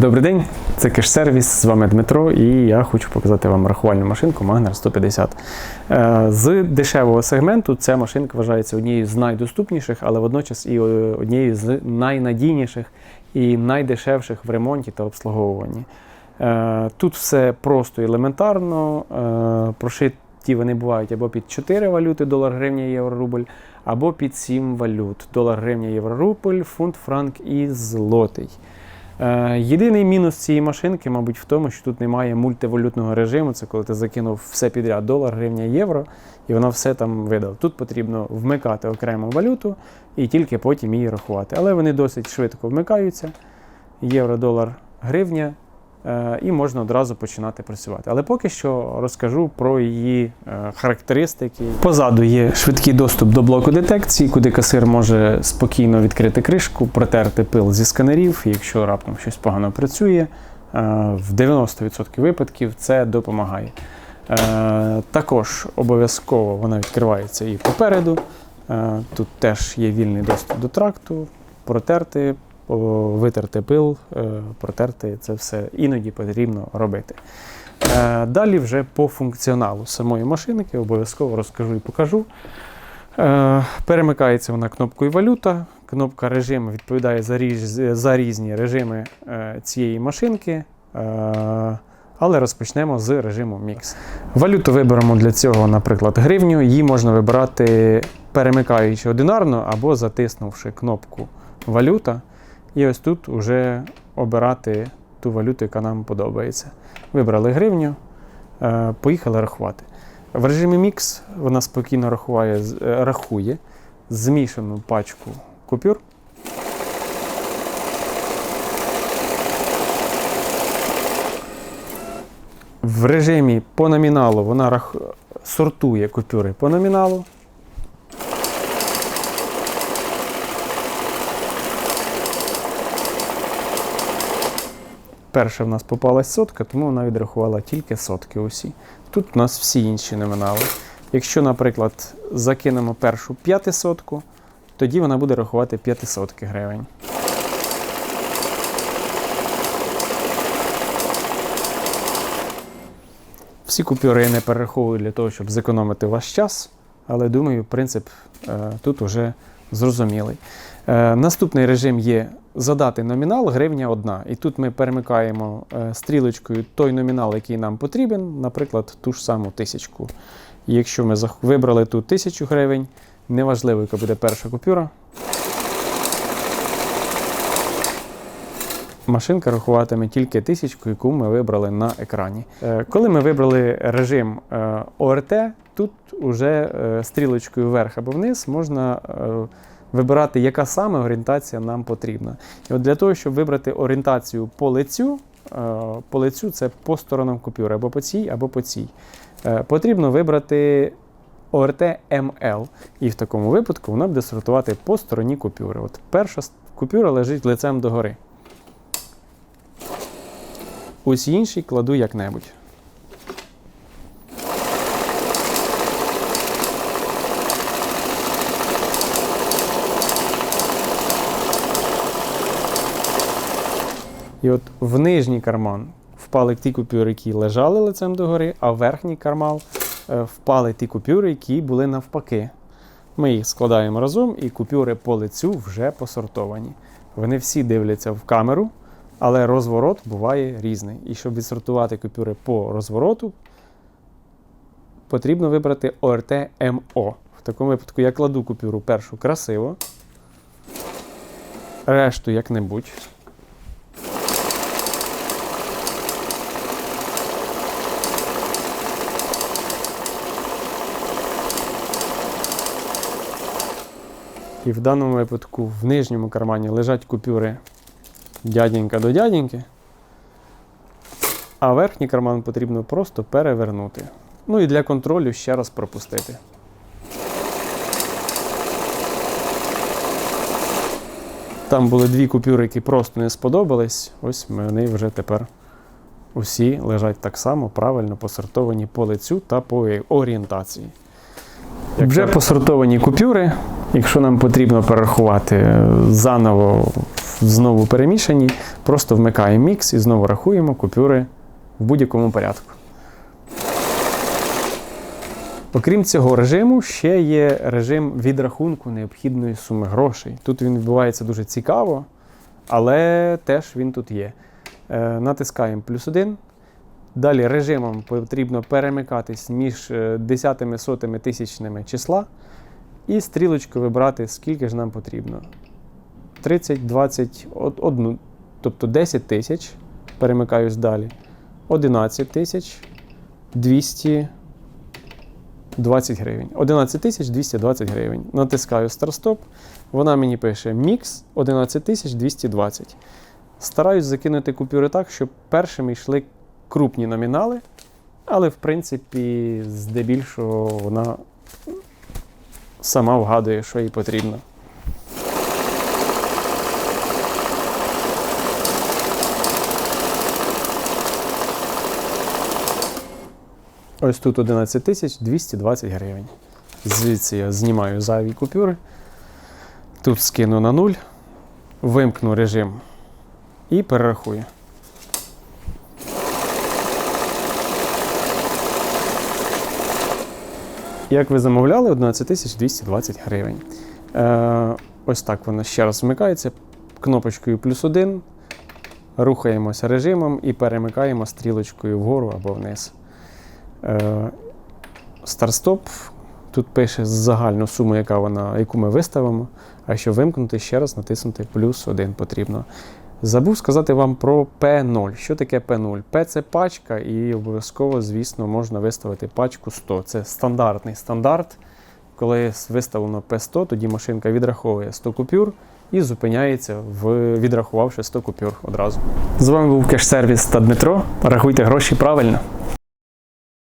Добрий день, це кеш-сервіс. З вами Дмитро, і я хочу показати вам рахувальну машинку Magner 150. Е, З дешевого сегменту ця машинка вважається однією з найдоступніших, але водночас і е, однією з найнадійніших і найдешевших в ремонті та обслуговуванні. Е, Тут все просто елементарно. Прошиті вони бувають або під 4 валюти долар, гривня, євро, рубль, або під 7 валют долар, гривня, євро, рубль, фунт, франк і злотий. Е, Єдиний мінус цієї машинки, мабуть, в тому, що тут немає мультивалютного режиму. Це коли ти закинув все підряд долар, гривня, євро, і вона все там видала. Тут потрібно вмикати окрему валюту і тільки потім її рахувати. Але вони досить швидко вмикаються. Євро, долар, гривня, і можна одразу починати працювати. Але поки що розкажу про її е, характеристики. Позаду є швидкий доступ до блоку детекції, куди касир може спокійно відкрити кришку, протерти пил зі сканерів, якщо раптом щось погано працює. е, В 90% випадків це допомагає. Е, Також обов'язково вона відкривається і попереду. Е, Тут теж є вільний доступ до тракту, протерти, витерти пил, е, протерти це все іноді потрібно робити. Е, Далі вже по функціоналу самої машинки обов'язково розкажу і покажу. Е, Перемикається вона кнопкою валюта. Кнопка режиму відповідає за, за різні режими цієї машинки. Але розпочнемо з режиму Mix. Валюту виберемо для цього, наприклад, гривню. Її можна вибирати перемикаючи одинарно або затиснувши кнопку валюта. І ось тут вже обирати ту валюту, яка нам подобається. Вибрали гривню, е, поїхали рахувати. В режимі Mix вона спокійно рахує, е, рахує змішану пачку купюр. В режимі по номіналу вона рах... сортує купюри по номіналу. Перша в нас попалась сотка, тому вона відрахувала тільки сотки усі. Тут у нас всі інші номінали. Якщо, наприклад, закинемо першу п'ятисотку, тоді вона буде рахувати п'ятисотки гривень. Всі купюри я не перераховую для того, щоб зекономити ваш час, але думаю, принцип е, тут уже зрозумілий. Е, наступний режим є задати номінал гривня одна. І тут ми перемикаємо е, стрілочкою той номінал, який нам потрібен, наприклад, ту ж саму тисячку. І якщо ми вибрали ту тисячу гривень, неважливо, яка буде перша купюра. Машинка рахуватиме тільки тисячку, яку ми вибрали на екрані. Е, Коли ми вибрали режим е, ОРТ, тут уже е, стрілочкою вверх або вниз можна вибирати, яка саме орієнтація нам потрібна. І от для того, щоб вибрати орієнтацію по лицю, по лицю це по сторонам купюри, або по цій, або по цій, потрібно вибрати ОРТ МЛ. І в такому випадку вона буде сортувати по стороні купюри. От перша купюра лежить лицем догори. Усі інші кладу як-небудь. І от в нижній карман впали ті купюри, які лежали лицем догори, а в верхній карман е, впали ті купюри, які були навпаки. Ми їх складаємо разом, і купюри по лицю вже посортовані. Вони всі дивляться в камеру, але розворот буває різний. І щоб відсортувати купюри по розвороту, потрібно вибрати ОРТ МО. В такому випадку я кладу купюру першу красиво, решту як-небудь. І в даному випадку в нижньому кармані лежать купюри дяденька до дяденьки, а верхній карман потрібно просто перевернути. Ну і для контролю ще раз пропустити. Там були дві купюри, які просто не сподобались. Ось вони вже тепер усі лежать так само, правильно посортовані по лицю та по орієнтації. Вже посортовані купюри. Якщо нам потрібно перерахувати заново знову перемішані, Просто вмикаємо мікс і знову рахуємо купюри в будь-якому порядку. Окрім цього режиму, ще є режим відрахунку необхідної суми грошей. Тут він відбувається дуже цікаво, але теж він тут є. Е, натискаємо плюс один. Далі режимом потрібно перемикатись між е, десятими, сотими, тисячними числа і стрілочку вибрати, скільки ж нам потрібно. 30, 20, од- одну, тобто 10 тисяч. Перемикаюсь далі. 11 тисяч 220 гривень. 11 тисяч 220 гривень. Натискаю старт-стоп. Вона мені пише мікс 11 тисяч 220. Стараюсь закинути купюри так, щоб першими йшли крупні номінали, але в принципі, здебільшого вона сама вгадує, що їй потрібно. Ось тут 11 тисяч 220 гривень. Звідси я знімаю зайві купюри. Тут скину на нуль, вимкну режим і перерахую. Як ви замовляли, 11 тисяч 220 гривень. Е, ось так воно ще раз вмикається. Кнопочкою плюс один. Рухаємося режимом і перемикаємо стрілочкою вгору або вниз. Е, Старт-стоп. Тут пише загальну суму, яка вона, яку ми виставимо. А якщо вимкнути, ще раз натиснути плюс один потрібно. Забув сказати вам про P0. Що таке P0? P це пачка, і обов'язково, звісно, можна виставити пачку 100. Це стандартний стандарт. Коли виставлено P100, тоді машинка відраховує 100 купюр і зупиняється, в, відрахувавши 100 купюр одразу. З вами був кеш-сервіс та Дмитро. Рахуйте гроші правильно.